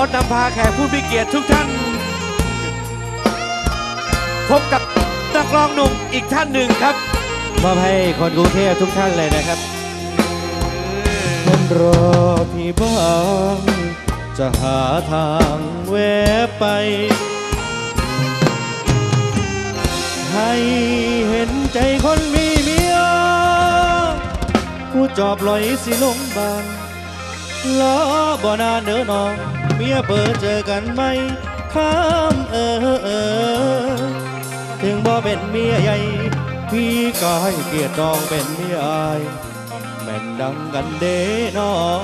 อนำพาแขกผู้มีเกียรติทุกท่าน พบกับนักร้องหนุ่มอีกท่านหนึ่งครับมอบให้คนกรุงเทพทุกท่านเลยนะครับคนรอพี่บ้างจะหาทางแวะไป ให้เห็นใจคนมีเมียผู้จอบลอยสิลงบางล้อบ่นานเด้อน้อง เมียเปิดเจอกันไหมข้ามเออเออ ถึงบ่เป็นเมียใหญ่ พี่ก็ให้เกียรติน้องเป็นเมียอายแม่นดังกันเด้น้อง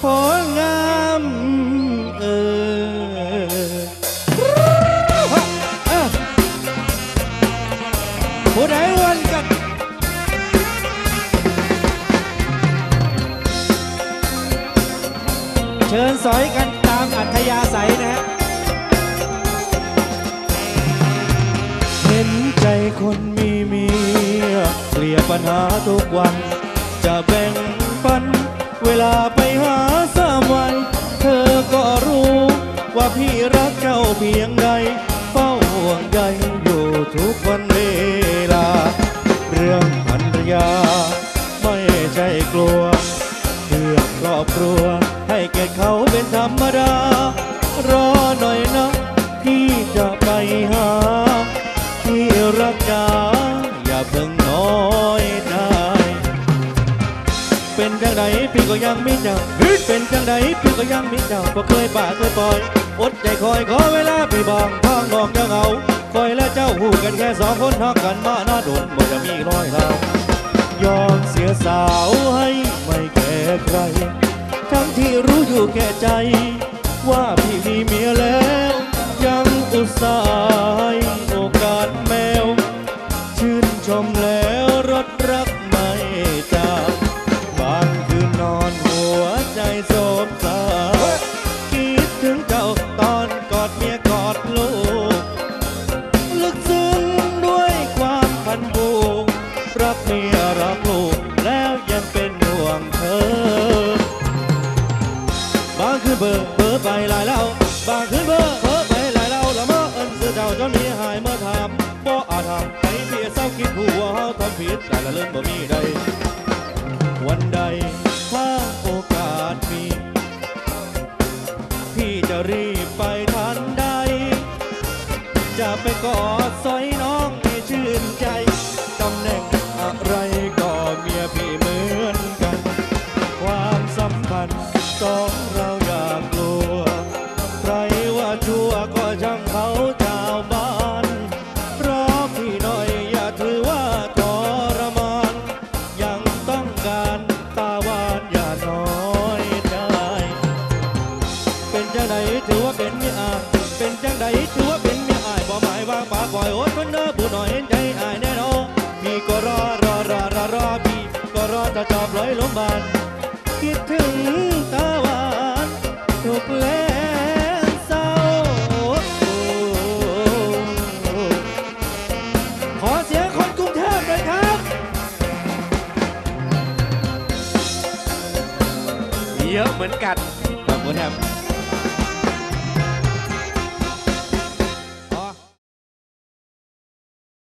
คนงามเออ เชิญสอยกันตามอัธยาศัยนะฮะเห็นใจคนมีเมียเกลียปัญหาทุกวัน จะแบ่งปัน เวลาไปหาสามวัน เธอก็รู้ว่าพี่รักเจ้าเพียงใด เฝ้าห่วงใยอยู่ทุกวันเวลา เรื่องภรรยา ไม่ใช่กลัวเพื่อครอบครัว เขาเป็นธรรมดา รอหน่อยนะพี่จะไปหา ที่รักจาอย่าเพิ่งน้อยใจเป็นจังใดพี่ก็ยังไมีเจ้าเป็นจังใดพี่ก็ยังไมีเจ้าก็เคยป่าเคยปล่อยอดใจคอยขอเวลาพี่บองทางนองจะเหงาคอยและเจ้าหูกันแค่สองคนทักกันมาหน้าดุนบ่จะมีร้อยเรายอมเสียสาวให้ไม่แก่ใคร ทั้งที่รู้อยู่แก่ใจ ว่าพี่มีเมียแล้ว ยังอุตส่าห์ให้โอกาสแมว ชื่นชมแล้วรถรักไม่จากบางคืนนอนหัวใจโศกเศร้าคิดถึงเจ้าตอนกอดเมียกอดลูก ลึกซึ้งด้วยความพันผูกรักเมียรักลูก เบอร์เบอร์ไปหลายแล้วบางคืนเบอร์เบอร์ไปหลายแล้วละเมอเอินเสือเจ้าจนมีหายเมื่อถามบ่อาจทำให้เพียเศร้าคิดหัวเฮาทำผิดแต่ละเรื่องบ่มีใด วันใดถ้าโอกาสมีพี่จะรีบไปทันใด จะไปกอดสอย เป็นจังใดถือว่าเป็นเมียอายเป็นจังใดถือว่าเป็นเมียอายบ่หมายว่างปากปล่อยโอดทนเด้อผู้หน่อยเห็นใจอายแน่นอนพี่ก็รอรอรอรอรอพี่ก็รอจะจอบลอยลมบานคิดถึงตาหวานทุกแลเศร้าขอเสียงคนกรุงเทพหน่อยครับ เยอะเหมือนกันขอบคุณครับ